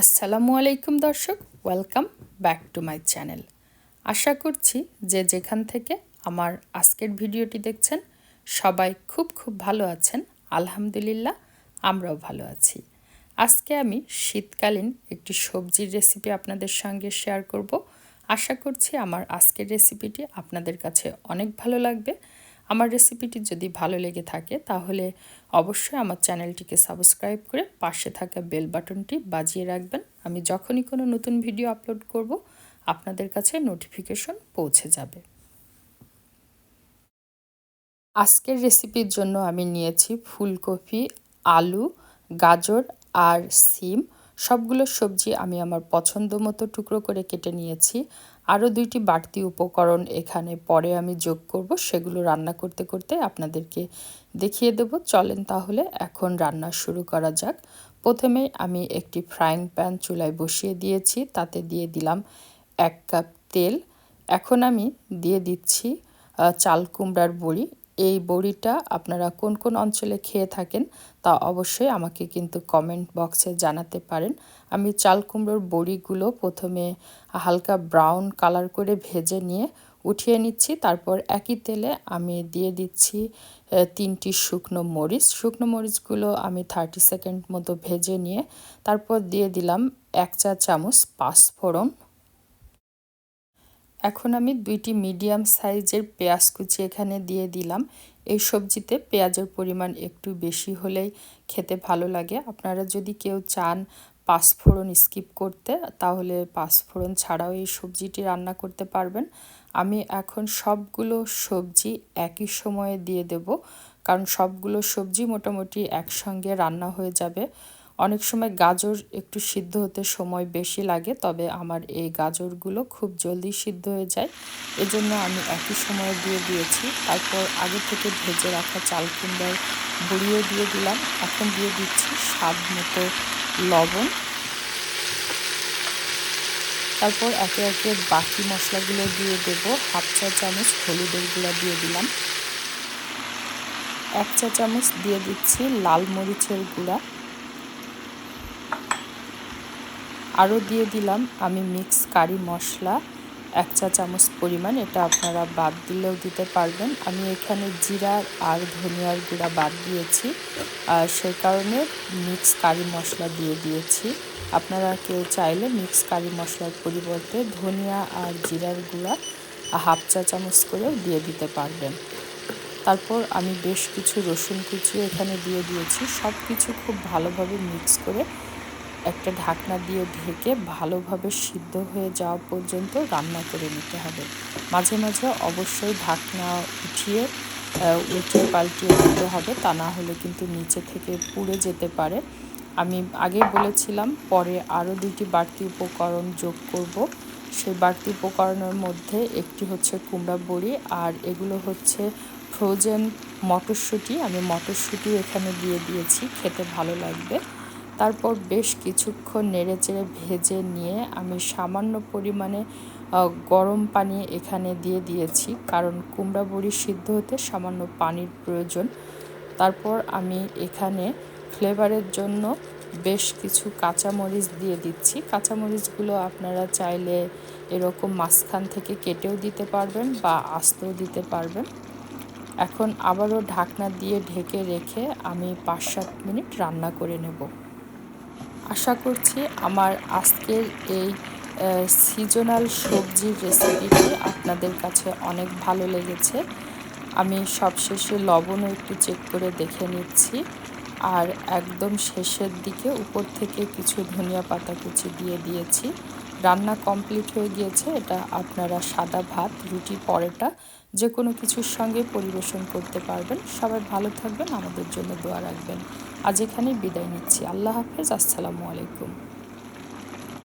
আসসালামু আলাইকুম দর্শক welcome back to my channel আশা করছি যে যেখান থেকে আমার আজকের ভিডিওটি দেখছেন, সবাই খুব খুব ভালো আছেন, আলহামদুলিল্লাহ আমরাও ভালো আছি। আজকে আমি শীতকালীন একটি সবজির রেসিপি আপনাদের সঙ্গে শেয়ার করব। আশা করছি আমার আজকের রেসিপিটি আপনাদের কাছে অনেক ভালো লাগবে। আমার রেসিপিটি যদি ভালো লেগে থাকে, তাহলে অবশ্যই আমার চ্যানেলটিকে সাবস্ক্রাইব করে পাশে থাকা বেল বাটনটি বাজিয়ে রাখবেন। আমি যখনই কোনো নতুন ভিডিও আপলোড করব, আপনাদের কাছে নোটিফিকেশন পৌঁছে যাবে। আজকের রেসিপির জন্য আমি নিয়েছি ফুলকপি, আলু, গাজর আর সিম। সবগুলো সবজি আমি আমার পছন্দ মতো টুকরো করে কেটে নিয়েছি। আরও দুইটি বাড়তি উপকরণ এখানে পরে আমি যোগ করব, সেগুলো রান্না করতে করতে আপনাদেরকে দেখিয়ে দেব। চলেন তাহলে এখন রান্না শুরু করা যাক। প্রথমে আমি একটি ফ্রাইং প্যান চুলায় বসিয়ে দিয়েছি, তাতে দিয়ে দিলাম এক কাপ তেল। এখন আমি দিয়ে দিচ্ছি চাল কুমড়ার বড়ি। এই বড়িটা আপনারা কোন কোন অঞ্চলে খেয়ে থাকেন তা অবশ্যই আমাকে কিন্তু কমেন্ট বক্সে জানাতে পারেন। আমি চাল কুমড়োর বড়িগুলো প্রথমে হালকা ব্রাউন কালার করে ভেজে নিয়ে উঠিয়ে নিচ্ছি, তারপর একই তেলে আমি দিয়ে দিচ্ছি তিনটি শুকনো মরিচ। শুকনো মরিচগুলো আমি থার্টি সেকেন্ড মতো ভেজে নিয়ে তারপর দিয়ে দিলাম এক চা চামচ পাঁচফোড়ন এখন আমি দুইটি মিডিয়াম সাইজের পেঁয়াজ কুচি এখানে দিয়ে দিলাম। এই সবজিতে পেঁয়াজের পরিমাণ একটু বেশি হলেই খেতে ভালো লাগে। আপনারা যদি কেউ চান পাঁচফোড়ন স্কিপ করতে, তাহলে পাঁচফোড়ন ছাড়াও এই সবজিটি রান্না করতে পারবেন। আমি এখন সবগুলো সবজি একই সময়ে দিয়ে দেব, কারণ সবগুলো সবজি মোটামুটি একসঙ্গে রান্না হয়ে যাবে। অনেক সময় গাজর একটু সিদ্ধ হতে সময় বেশি লাগে, তবে আমার এই গাজরগুলো খুব জলদি সিদ্ধ হয়ে যায়। এজন্য আমি একই সময় দিয়ে দিয়েছি। তারপর আগে থেকে ভেজে রাখা চাল কুমড়ার বুড়িয়ে দিয়ে দিলাম। এখন দিয়ে দিচ্ছি স্বাদ মতো লবণ। তারপর একে একে বাকি মশলাগুলো দিয়ে দেব। হাফ চা চামচ হলুদের গুঁড়া দিয়ে দিলাম। এক চা চামচ দিয়ে দিচ্ছি লাল মরিচের গুঁড়া। আরও দিয়ে দিলাম। আমি মিক্স কারি মশলা, এক চা চামচ পরিমাণ, এটা আপনারা বাদ দিলেও দিতে পারবেন। আমি এখানে জিরার আর ধনিয়ার গুঁড়া বাদ দিয়েছি। আর সেই কারণে মিক্স কারি মশলা দিয়ে দিয়েছি। আপনারা কেউ চাইলে মিক্স কারি মশলার পরিবর্তে ধনিয়া আর জিরার গুঁড়া হাফ চা চামচ করেও দিয়ে দিতে পারবেন। তারপর আমি বেশ কিছু রসুন কুচি এখানে দিয়ে দিয়েছি। সব কিছু খুব ভালোভাবে মিক্স করে একটা ঢাকনা দিয়ে ঢেকে ভালোভাবে সিদ্ধ হয়ে যাওয়া পর্যন্ত রান্না করে নিতে হবে। মাঝে মাঝে অবশ্যই ঢাকনা উঠিয়ে উল্টে পাল্টিয়ে দিতে হবে, তা না হলে কিন্তু নিচে থেকে পুড়ে যেতে পারে। আমি আগে বলেছিলাম, পরে আরও দুটি বাড়তি উপকরণ যোগ করব। সেই বাড়তি উপকরণের মধ্যে একটি হচ্ছে কুমড়া বড়ি আর এগুলো হচ্ছে ফ্রোজেন মটরশুঁটি। আমি মটরশুঁটি এখানে দিয়ে দিয়েছি, খেতে ভালো লাগবে। তারপর বেশ কিছুক্ষণ নেড়ে চেড়ে ভেজে নিয়ে আমি সামান্য পরিমাণে গরম পানি এখানে দিয়ে দিয়েছি। কারণ কুমড়া বড়ি সিদ্ধ হতে সামান্য পানির প্রয়োজন। তারপর আমি এখানে ফ্লেভারের জন্য বেশ কিছু কাঁচামরিচ দিয়ে দিচ্ছি। কাঁচামরিচগুলো আপনারা চাইলে এরকম মাঝখান থেকে কেটেও দিতে পারবেন বা আস্তেও দিতে পারবেন। এখন আবারও ঢাকনা দিয়ে ঢেকে রেখে আমি পাঁচ সাত মিনিট রান্না করে নেব। আশা করছি আমার আজকের এই সিজনাল সবজির রেসিপিটি আপনাদের কাছে অনেক ভালো লেগেছে। আমি সবশেষে লবণও একটু চেক করে দেখে নিচ্ছি। আর একদম শেষের দিকে উপর থেকে কিছু ধনিয়া পাতা কুচি দিয়ে দিয়েছি। রান্না কমপ্লিট হয়ে গিয়েছে, এটা আপনারা সাদা ভাত, রুটি, পরোটা যে কোনো কিছুর সঙ্গে পরিবেশন করতে পারবেন। সবাই ভালো থাকবেন, আমাদের জন্য দোয়া রাখবেন। আজ এখানেই বিদায় নিচ্ছি। আল্লাহ হাফেজ, আসসালামু আলাইকুম।